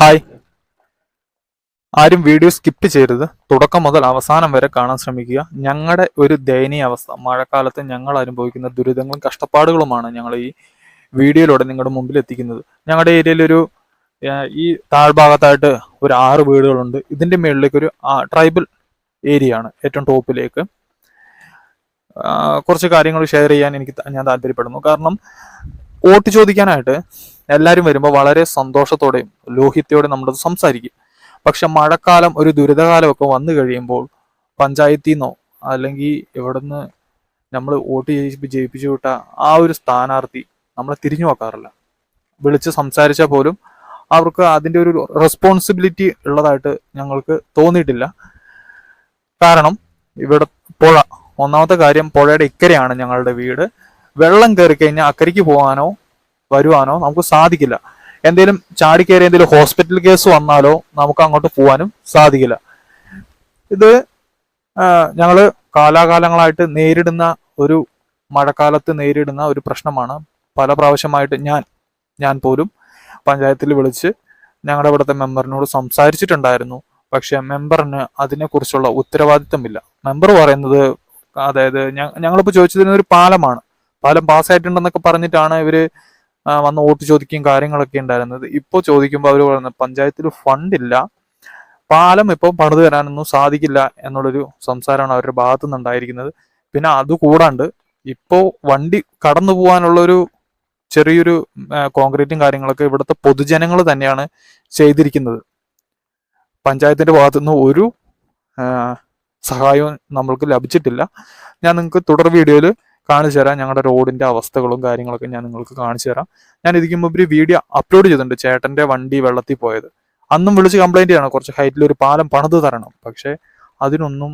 Hi. ആരും video skip ചെയ്യരുത്. തുടക്കം മുതൽ അവസാനം വരെ കാണാൻ ശ്രമിക്കുക. ഞങ്ങളുടെ ഒരു ദയനീയ അവസ്ഥ. മഴക്കാലത്ത് ഞങ്ങൾ അനുഭവിക്കുന്ന ദുരിതങ്ങളും കഷ്ടപ്പാടുകളുമാണ് ഞങ്ങൾ ഈ വീഡിയോയിലൂടെ നിങ്ങളുടെ മുമ്പിൽ എത്തിക്കുന്നത്. ഞങ്ങളുടെ ഏരിയയിൽ ഒരു ഈ താഴ്ഭാഗത്തായിട്ട് ഒരു ആറ് വീടുകളുണ്ട്. ഇതിന്റെ മുകളിലേക്ക് ഒരു ട്രൈബൽ ഏരിയ ആണ് ഏറ്റവും ടോപ്പിലേക്ക്. കുറച്ച് കാര്യങ്ങൾ ഷെയർ ചെയ്യാൻ എനിക്ക് ഞാൻ താല്പര്യപ്പെടുന്നു. കാരണം വോട്ട് ചോദിക്കാനായിട്ട് എല്ലാവരും വരുമ്പോൾ വളരെ സന്തോഷത്തോടെയും ലോഹിത്യയോടെയും നമ്മളത് സംസാരിക്കും. പക്ഷെ മഴക്കാലം ഒരു ദുരിതകാലമൊക്കെ വന്നു കഴിയുമ്പോൾ പഞ്ചായത്തിൽ നിന്നോ അല്ലെങ്കിൽ ഇവിടുന്ന് നമ്മൾ വോട്ട് ചെയ്യിപ്പ് ജയിപ്പിച്ചു വിട്ട ആ ഒരു സ്ഥാനാർത്ഥി നമ്മളെ തിരിഞ്ഞു നോക്കാറില്ല. വിളിച്ച് സംസാരിച്ചാൽ പോലും അവർക്ക് അതിന്റെ ഒരു റെസ്പോൺസിബിലിറ്റി ഉള്ളതായിട്ട് ഞങ്ങൾക്ക് തോന്നിയിട്ടില്ല. കാരണം ഇവിടെ പുഴ ഒന്നാമത്തെ കാര്യം പുഴയുടെ ഇക്കരയാണ് ഞങ്ങളുടെ വീട്. വെള്ളം കയറി കഴിഞ്ഞാൽ അക്കരയ്ക്ക് പോകാനോ വരുവാനോ നമുക്ക് സാധിക്കില്ല. എന്തെങ്കിലും ചാടിക്കയറി എന്തെങ്കിലും ഹോസ്പിറ്റൽ കേസ് വന്നാലോ നമുക്ക് അങ്ങോട്ട് പോകാനും സാധിക്കില്ല. ഇത് ഞങ്ങൾ കാലാകാലങ്ങളായിട്ട് നേരിടുന്ന ഒരു മഴക്കാലത്ത് നേരിടുന്ന ഒരു പ്രശ്നമാണ്. പല പ്രാവശ്യമായിട്ട് ഞാൻ ഞാൻ പോലും പഞ്ചായത്തിൽ വിളിച്ച് ഞങ്ങളുടെ ഇവിടുത്തെ മെമ്പറിനോട് സംസാരിച്ചിട്ടുണ്ടായിരുന്നു. പക്ഷെ മെമ്പറിന് അതിനെക്കുറിച്ചുള്ള ഉത്തരവാദിത്തമില്ല മെമ്പർ പറയുന്നത് അതായത് ഞങ്ങളിപ്പോൾ ഞങ്ങളിപ്പോ ചോദിച്ചതിന് ഒരു പാലമാണ്. പാലം പാസ്സായിട്ടുണ്ടെന്നൊക്കെ പറഞ്ഞിട്ടാണ് ഇവർ വന്ന് വോട്ട് ചോദിക്കുകയും കാര്യങ്ങളൊക്കെ ഉണ്ടായിരുന്നത്. ഇപ്പോൾ ചോദിക്കുമ്പോൾ അവർ പറയുന്നത് പഞ്ചായത്തിൽ ഫണ്ടില്ല പാലം ഇപ്പോൾ പണിത് തരാനൊന്നും സാധിക്കില്ല എന്നുള്ളൊരു സംസാരമാണ് അവരുടെ ഭാഗത്തു നിന്നുണ്ടായിരിക്കുന്നത് പിന്നെ അതുകൂടാണ്ട് ഇപ്പോൾ വണ്ടി കടന്നു പോകാനുള്ളൊരു ചെറിയൊരു കോൺക്രീറ്റും കാര്യങ്ങളൊക്കെ ഇവിടുത്തെ പൊതുജനങ്ങൾ തന്നെയാണ് ചെയ്തിരിക്കുന്നത്. പഞ്ചായത്തിന്റെ ഭാഗത്തുനിന്ന് ഒരു സഹായവും നമ്മൾക്ക് ലഭിച്ചിട്ടില്ല. ഞാൻ നിങ്ങൾക്ക് തുടർ വീഡിയോയിൽ കാണിച്ചു തരാം. ഞങ്ങളുടെ റോഡിന്റെ അവസ്ഥകളും കാര്യങ്ങളൊക്കെ ഞാൻ നിങ്ങൾക്ക് കാണിച്ചു തരാം. ഞാൻ ഇതിക്ക് മുമ്പ് ഒരു വീഡിയോ അപ്ലോഡ് ചെയ്തിട്ടുണ്ട് ചേട്ടന്റെ വണ്ടി വെള്ളത്തിൽ പോയത്. അന്നും വിളിച്ച് കംപ്ലൈന്റ് ചെയ്യണം. കുറച്ച് ഹൈറ്റിൽ ഒരു പാലം പണിത് തരണം. പക്ഷെ അതിനൊന്നും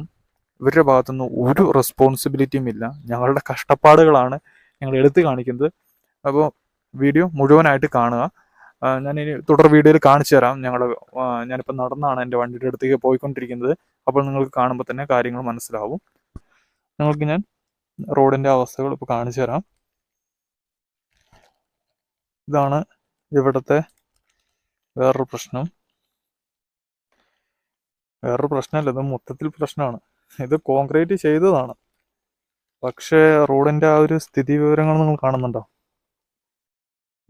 ഇവരുടെ ഭാഗത്തുനിന്ന് ഒരു റെസ്പോൺസിബിലിറ്റിയും ഇല്ല. ഞങ്ങളുടെ കഷ്ടപ്പാടുകളാണ് ഞങ്ങൾ എടുത്തു കാണിക്കുന്നത്. അപ്പോൾ വീഡിയോ മുഴുവനായിട്ട് കാണുക. ഞാൻ ഇനി തുടർ വീഡിയോയിൽ കാണിച്ചു തരാം. ഞങ്ങൾ ഞാനിപ്പോൾ നടന്നാണ് എന്റെ വണ്ടിയുടെ അടുത്തേക്ക് പോയിക്കൊണ്ടിരിക്കുന്നത്. അപ്പോൾ നിങ്ങൾക്ക് കാണുമ്പോൾ തന്നെ കാര്യങ്ങൾ മനസ്സിലാവും. നിങ്ങൾക്ക് ഞാൻ റോഡിന്റെ അവസ്ഥകൾ ഇപ്പോൾ കാണിച്ചു തരാം. ഇതാണ് ഇവിടുത്തെ വേറൊരു പ്രശ്നം. വേറൊരു പ്രശ്നമല്ല ഇത് മൊത്തത്തിൽ പ്രശ്നമാണ്. ഇത് കോൺക്രീറ്റ് ചെയ്തതാണ്. പക്ഷേ റോഡിന്റെ ആ ഒരു സ്ഥിതി വിവരങ്ങൾ നിങ്ങൾ കാണുന്നുണ്ടോ?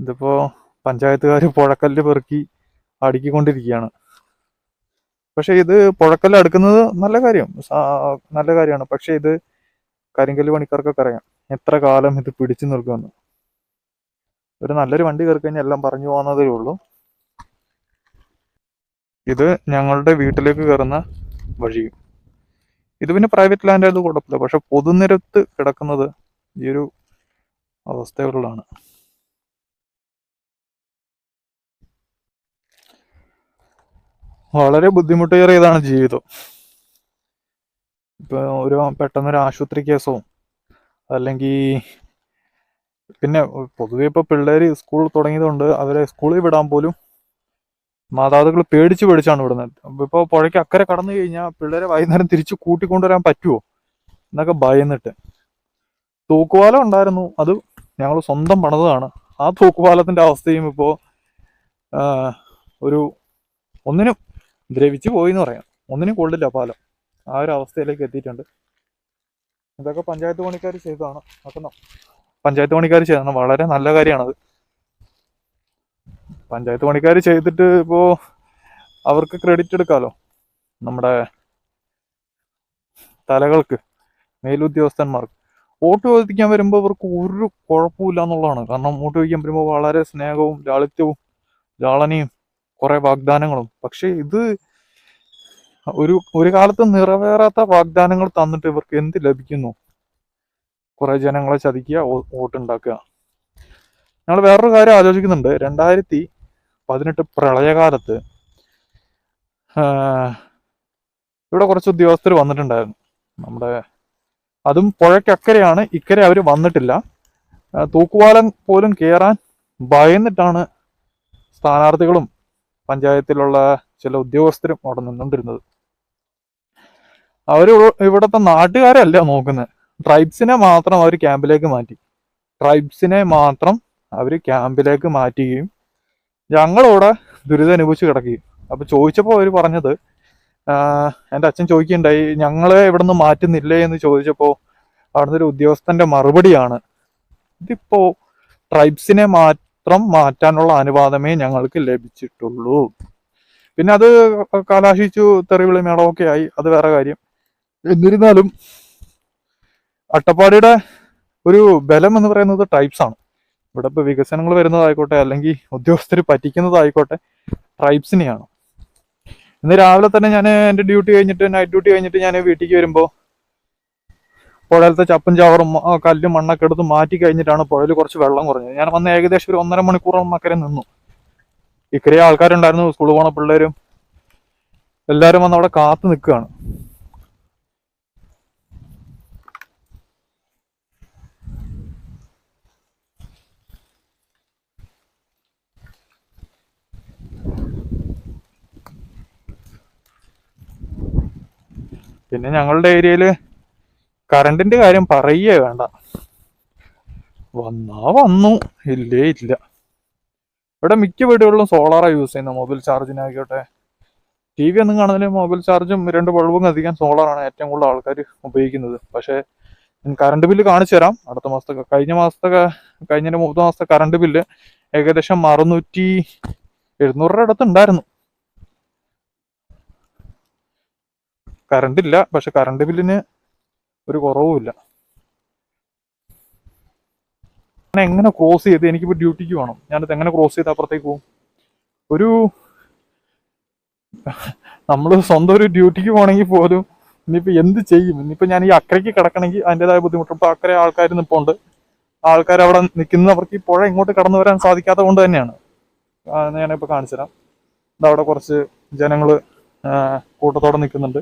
ഇതിപ്പോ പഞ്ചായത്തുകാർ പുഴക്കല്ല് പെറുക്കി അടുക്കിക്കൊണ്ടിരിക്കുകയാണ്. പക്ഷേ ഇത് പുഴക്കല്ല് അടുക്കുന്നത് നല്ല കാര്യം നല്ല കാര്യമാണ്. പക്ഷേ ഇത് കരിങ്കല്ല് പണിക്കാർക്കൊക്കെ അറിയാം. എത്ര കാലം ഇത് പിടിച്ചു നിൽക്കുമെന്ന്. ഒരു നല്ലൊരു വണ്ടി കയറി കഴിഞ്ഞാൽ എല്ലാം പറഞ്ഞു പോകുന്നതേ ഉള്ളൂ. ഇത് ഞങ്ങളുടെ വീട്ടിലേക്ക് കയറുന്ന വഴിയും ഇത് പിന്നെ പ്രൈവറ്റ് ലാൻഡ് ആയത് കുഴപ്പമില്ല. പക്ഷെ പൊതുനിരത്ത് കിടക്കുന്നത് ഈ ഒരു അവസ്ഥകളിലാണ് വളരെ ബുദ്ധിമുട്ടേറിയതാണ് ജീവിതം. ഇപ്പൊ ഒരു പെട്ടെന്നൊരു ആശുപത്രി കേസോ. അല്ലെങ്കിൽ പിന്നെ പൊതുവെ ഇപ്പൊ പിള്ളേര് സ്കൂൾ തുടങ്ങിയതുകൊണ്ട് അവരെ സ്കൂളിൽ വിടാൻ പോലും മാതാപിതാക്കൾ പേടിച്ച് പേടിച്ചാണ് വിടുന്നത്. ഇപ്പോൾ ഇപ്പൊ പുഴയ്ക്ക് അക്കരെ കടന്നു കഴിഞ്ഞാൽ പിള്ളേരെ വൈകുന്നേരം തിരിച്ചു കൂട്ടിക്കൊണ്ടുവരാൻ പറ്റുമോ എന്നൊക്കെ ഭയന്നിട്ട്. തൂക്കുപാലം ഉണ്ടായിരുന്നു. അത് ഞങ്ങൾ സ്വന്തം പണിതാണ് ആ തൂക്കുപാലത്തിന്റെ അവസ്ഥയും ഇപ്പോ ഒരു ഒന്നിനും ദ്രവിച്ചു പോയി എന്ന് പറയാം. ഒന്നിനും കൊള്ളില്ല പാലം. ആ ഒരു അവസ്ഥയിലേക്ക് എത്തിയിട്ടുണ്ട്. ഇതൊക്കെ പഞ്ചായത്ത് പണിക്കാർ ചെയ്തതാണ്. നോക്കണം പഞ്ചായത്ത് പണിക്കാർ ചെയ്തതാണ് വളരെ നല്ല കാര്യമാണത്. പഞ്ചായത്ത് പണിക്കാർ ചെയ്തിട്ട് ഇപ്പോൾ അവർക്ക് ക്രെഡിറ്റ് എടുക്കാമല്ലോ നമ്മുടെ തലകൾക്ക് മേലുദ്യോഗസ്ഥന്മാർക്ക്. വോട്ട് ചോദിക്കാൻ വരുമ്പോൾ അവർക്ക് ഒരു കുഴപ്പമില്ല എന്നുള്ളതാണ്. കാരണം വോട്ട് ചോദിക്കാൻ വരുമ്പോൾ വളരെ സ്നേഹവും ലാളിത്യവും ലാളനയും കുറേ വാഗ്ദാനങ്ങളും. പക്ഷേ ഇത് ഒരു ഒരു കാലത്ത് നിറവേറാത്ത വാഗ്ദാനങ്ങൾ തന്നിട്ട് ഇവർക്ക് എന്ത് ലഭിക്കുന്നു? കുറെ ജനങ്ങളെ ചതിക്കുക വോട്ടുണ്ടാക്കുക. ഞങ്ങൾ വേറൊരു കാര്യം ആലോചിക്കുന്നുണ്ട്. രണ്ടായിരത്തി പതിനെട്ട് പ്രളയകാലത്ത് ഇവിടെ കുറച്ച് ഉദ്യോഗസ്ഥർ വന്നിട്ടുണ്ടായിരുന്നു. നമ്മുടെ അതും പുഴയ്ക്കക്കരെയാണ്. ഇക്കരെ അവർ വന്നിട്ടില്ല. തൂക്കുവാലം പോലും കയറാൻ ഭയന്നിട്ടാണ് സ്ഥാനാർത്ഥികളും പഞ്ചായത്തിലുള്ള ചില ഉദ്യോഗസ്ഥരും അവിടെ നിന്നുകൊണ്ടിരുന്നത്. അവർ ഇവിടുത്തെ നാട്ടുകാരല്ല നോക്കുന്നത് ട്രൈബ്സിനെ മാത്രം അവർ ക്യാമ്പിലേക്ക് മാറ്റി. ട്രൈബ്സിനെ മാത്രം അവർ ക്യാമ്പിലേക്ക് മാറ്റുകയും ഞങ്ങളിവിടെ ദുരിതം അനുഭവിച്ച് കിടക്കുകയും. അപ്പൊ ചോദിച്ചപ്പോൾ അവർ പറഞ്ഞത് എന്റെ അച്ഛൻ ചോദിക്കുകയുണ്ടായി ഞങ്ങളെ ഇവിടെ നിന്ന് മാറ്റുന്നില്ലേ? എന്ന് ചോദിച്ചപ്പോൾ അവിടുന്ന് ഒരു ഉദ്യോഗസ്ഥന്റെ മറുപടിയാണ്. ഇതിപ്പോ ട്രൈബ്സിനെ മാത്രം മാറ്റാനുള്ള അനുവാദമേ ഞങ്ങൾക്ക് ലഭിച്ചിട്ടുള്ളൂ. പിന്നെ അത് കലാശിച്ചു തെറിവിളി മേളമൊക്കെ ആയി. അത് വേറെ കാര്യം. എന്നിരുന്നാലും അട്ടപ്പാടിയുടെ ഒരു ബലം എന്ന് പറയുന്നത് ട്രൈബ്സ് ആണ്. ഇവിടെ ഇപ്പൊ വികസനങ്ങൾ വരുന്നതായിക്കോട്ടെ അല്ലെങ്കിൽ ഉദ്യോഗസ്ഥർ പറ്റിക്കുന്നതായിക്കോട്ടെ ട്രൈബ്സിനെയാണ് ഇന്ന് രാവിലെ തന്നെ ഞാൻ എന്റെ ഡ്യൂട്ടി കഴിഞ്ഞിട്ട് നൈറ്റ് ഡ്യൂട്ടി കഴിഞ്ഞിട്ട് ഞാൻ വീട്ടിലേക്ക് വരുമ്പോൾ പുഴയിലത്തെ ചപ്പും ചവറും കല്ലും മണ്ണൊക്കെ എടുത്ത് മാറ്റി കഴിഞ്ഞിട്ടാണ് പുഴയിൽ കുറച്ച് വെള്ളം കുറഞ്ഞത്. ഞാൻ വന്ന് ഏകദേശം ഒരു ഒന്നര മണിക്കൂറോളം അക്കരെ നിന്നു. ഇക്കരെ ആൾക്കാരുണ്ടായിരുന്നു സ്കൂളിൽ പോണ പിള്ളേരും എല്ലാവരും വന്ന് അവിടെ കാത്തു നിൽക്കുകയാണ്. പിന്നെ ഞങ്ങളുടെ ഏരിയയിൽ കറണ്ടിന്റെ കാര്യം പറയേ വേണ്ട. വന്നാ വന്നു. ഇല്ലേ ഇല്ല. ഇവിടെ മിക്ക വീടുകളിലും സോളാറാണ് യൂസ് ചെയ്യുന്നത് മൊബൈൽ ചാർജിനായിക്കോട്ടെ ടി വി ഒന്നും കാണുന്നില്ല. മൊബൈൽ ചാർജും രണ്ട് ബൾബും കത്തിക്കാൻ സോളാറാണ് ഏറ്റവും കൂടുതൽ ആൾക്കാർ ഉപയോഗിക്കുന്നത്. പക്ഷേ കറണ്ട് ബില്ല് കാണിച്ചു തരാം. അടുത്ത മാസത്തെ കഴിഞ്ഞ മാസത്തെ കഴിഞ്ഞ മൂന്ന് മാസത്തെ കറണ്ട് ബില്ല് ഏകദേശം അറുന്നൂറ്റി എഴുന്നൂറ് രൂപ അടുത്തുണ്ടായിരുന്നു കറണ്ട് ഇല്ല. പക്ഷെ കറണ്ട് ബില്ലിന് ഒരു കുറവുമില്ല ഞാൻ എങ്ങനെ ക്രോസ് ചെയ്ത് എനിക്കിപ്പോൾ ഡ്യൂട്ടിക്ക് വേണം. ഞാനത് എങ്ങനെ ക്രോസ് ചെയ്ത് അപ്പുറത്തേക്ക് പോകും? ഒരു നമ്മൾ സ്വന്തം ഒരു ഡ്യൂട്ടിക്ക് പോകണമെങ്കിൽ പോലും ഇനിയിപ്പോൾ എന്ത് ചെയ്യും? ഇനിയിപ്പോൾ ഞാൻ ഈ അക്കരയ്ക്ക് കിടക്കണമെങ്കിൽ അതിന്റെതായ ബുദ്ധിമുട്ട് ഇപ്പോൾ അക്കരെ ആൾക്കാർ നിൽപ്പുണ്ട് ആൾക്കാർ അവിടെ നിൽക്കുന്നവർക്ക് ഈ പുഴ ഇങ്ങോട്ട് കടന്നു വരാൻ സാധിക്കാത്ത കൊണ്ട് തന്നെയാണ്. ഞാനിപ്പോ കാണിച്ചു തരാം അവിടെ കുറച്ച് ജനങ്ങൾ കൂട്ടത്തോടെ നിൽക്കുന്നുണ്ട്.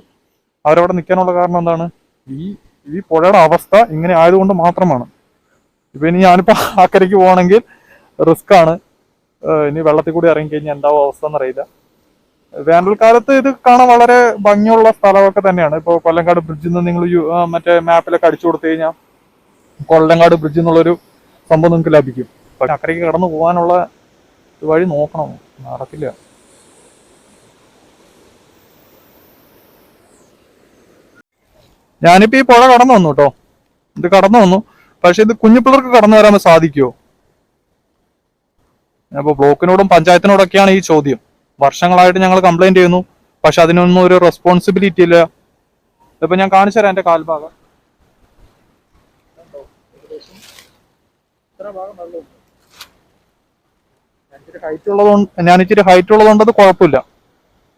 അവരവിടെ നിൽക്കാനുള്ള കാരണം എന്താണ്? ഈ ഈ പുഴയുടെ അവസ്ഥ ഇങ്ങനെ ആയതുകൊണ്ട് മാത്രമാണ്. ഇപ്പൊ ഇനി ഞാനിപ്പോ അക്കരയ്ക്ക് പോകണമെങ്കിൽ റിസ്ക് ആണ്. ഇനി വെള്ളത്തിൽ കൂടി ഇറങ്ങി കഴിഞ്ഞാൽ എന്താവും അവസ്ഥ എന്നറിയില്ല. വേനൽക്കാലത്ത് ഇത് കാണാൻ വളരെ ഭംഗിയുള്ള സ്ഥലമൊക്കെ തന്നെയാണ്. ഇപ്പൊ കൊല്ലങ്കാട് ബ്രിഡ്ജിൽ നിന്ന് നിങ്ങൾ മറ്റേ മാപ്പിലൊക്കെ അടിച്ചു കൊടുത്തു കഴിഞ്ഞാൽ കൊല്ലങ്കാട് ബ്രിഡ്ജ് എന്നുള്ളൊരു സംഭവം നിങ്ങൾക്ക് ലഭിക്കും. പക്ഷെ അക്കരയ്ക്ക് കടന്നു പോകാനുള്ള വഴി നോക്കണം. നടക്കില്ല. ഞാനിപ്പോ ഈ പുഴ കടന്നു വന്നു കേട്ടോ ഇത് കടന്നു വന്നു. പക്ഷെ ഇത് കുഞ്ഞു പിള്ളേർക്ക് കടന്നു വരാൻ സാധിക്കുമോ അപ്പൊ ബ്ലോക്കിനോടും പഞ്ചായത്തിനോടൊക്കെയാണ് ഈ ചോദ്യം. വർഷങ്ങളായിട്ട് ഞങ്ങൾ കംപ്ലൈന്റ് ചെയ്യുന്നു. പക്ഷെ അതിനൊന്നും ഒരു റെസ്പോൺസിബിലിറ്റി ഇല്ല. ഇതിപ്പോ ഞാൻ കാണിച്ചു തരാം എന്റെ കാൽഭാഗം. ഞാൻ ഇച്ചിരി ഹൈറ്റ് ഉള്ളതുകൊണ്ട് അത് കുഴപ്പമില്ല.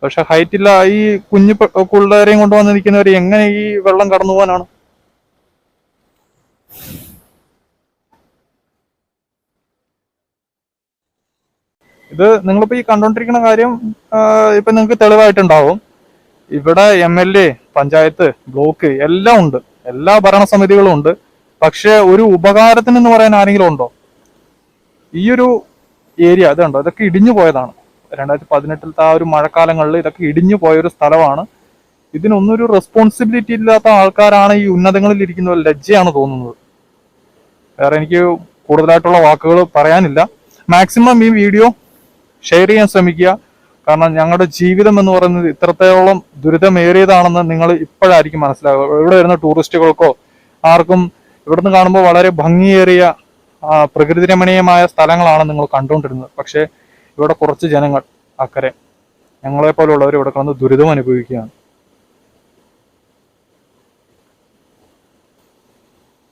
പക്ഷെ ഹൈറ്റ് ഇല്ല. ഈ കുഞ്ഞു പിള്ളേരെയും കൊണ്ടുവന്ന് എങ്ങനെ ഈ വെള്ളം കടന്നു പോകാനാണ്? ഇത് നിങ്ങളിപ്പോ ഈ കണ്ടോണ്ടിരിക്കുന്ന കാര്യം ഇപ്പൊ നിങ്ങൾക്ക് തെളിവായിട്ടുണ്ടാവും. ഇവിടെ M L A panchayat block എല്ലാം ഉണ്ട്. എല്ലാ ഭരണസമിതികളും ഉണ്ട്. പക്ഷെ ഒരു ഉപകാരത്തിന് എന്ന് പറയാൻ ആരെങ്കിലും ഉണ്ടോ? ഈ ഒരു ഏരിയ ഇതുണ്ടോ? ഇതൊക്കെ ഇടിഞ്ഞു പോയതാണ്. രണ്ടായിരത്തി പതിനെട്ടിലത്തെ ആ ഒരു മഴക്കാലങ്ങളിൽ ഇതൊക്കെ ഇടിഞ്ഞു പോയൊരു സ്ഥലമാണ്. ഇതിനൊന്നും ഒരു റെസ്പോൺസിബിലിറ്റി ഇല്ലാത്ത ആൾക്കാരാണ് ഈ ഉന്നതങ്ങളിൽ ഇരിക്കുന്നത് ലജ്ജയാണ് തോന്നുന്നത്. വേറെ എനിക്ക് കൂടുതലായിട്ടുള്ള വാക്കുകൾ പറയാനില്ല. മാക്സിമം ഈ വീഡിയോ ഷെയർ ചെയ്യാൻ ശ്രമിക്കുക. കാരണം ഞങ്ങളുടെ ജീവിതം എന്ന് പറയുന്നത് ഇത്രത്തോളം ദുരിതമേറിയതാണെന്ന് നിങ്ങൾ ഇപ്പോഴായിരിക്കും മനസ്സിലാക്കുക ഇവിടെ വരുന്ന ടൂറിസ്റ്റുകൾക്കോ ആർക്കും ഇവിടുന്ന് കാണുമ്പോൾ വളരെ ഭംഗിയേറിയ പ്രകൃതിരമണീയമായ പ്രകൃതി രമണീയമായ സ്ഥലങ്ങളാണ് നിങ്ങൾ കണ്ടുകൊണ്ടിരുന്നത്. പക്ഷേ ഇവിടെ കുറച്ച് ജനങ്ങൾ അക്കരെ. ഞങ്ങളെ പോലുള്ളവർ ഇവിടെ കിടന്ന് ദുരിതം അനുഭവിക്കുകയാണ്.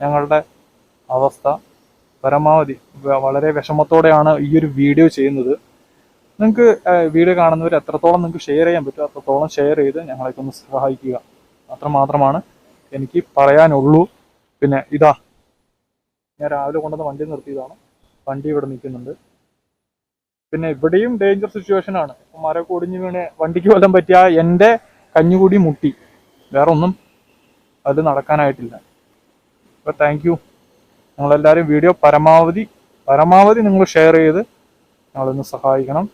ഞങ്ങളുടെ അവസ്ഥ പരമാവധി വളരെ വിഷമത്തോടെയാണ് ഈ ഒരു വീഡിയോ ചെയ്യുന്നത്. നിങ്ങൾക്ക് വീഡിയോ കാണുന്നവർ എത്രത്തോളം നിങ്ങൾക്ക് ഷെയർ ചെയ്യാൻ പറ്റുമോ അത്രത്തോളം ഷെയർ ചെയ്ത് ഞങ്ങളെയൊക്കെ ഒന്ന് സഹായിക്കുക. അത്രമാത്രമാണ് എനിക്ക് പറയാനുള്ളൂ. പിന്നെ ഇതാ ഞാൻ രാവിലെ കൊണ്ടുവന്ന് വണ്ടി നിർത്തിയതാണ്. വണ്ടി ഇവിടെ നിൽക്കുന്നുണ്ട്. പിന്നെ ഇവിടെയും ഡേഞ്ചർ സിറ്റുവേഷൻ ആണ്. മര കൊടിഞ്ഞു വീണ് വണ്ടിക്ക് വല്ലതും പറ്റിയ എന്റെ കഞ്ഞുകൂടി മുട്ടി. വേറെ ഒന്നും അത് നടക്കാനായിട്ടില്ല. അപ്പോൾ താങ്ക് യു നിങ്ങളെല്ലാവരും വീഡിയോ പരമാവധി പരമാവധി നിങ്ങൾ ഷെയർ ചെയ്ത് ഞങ്ങളൊന്ന് സഹായിക്കണം.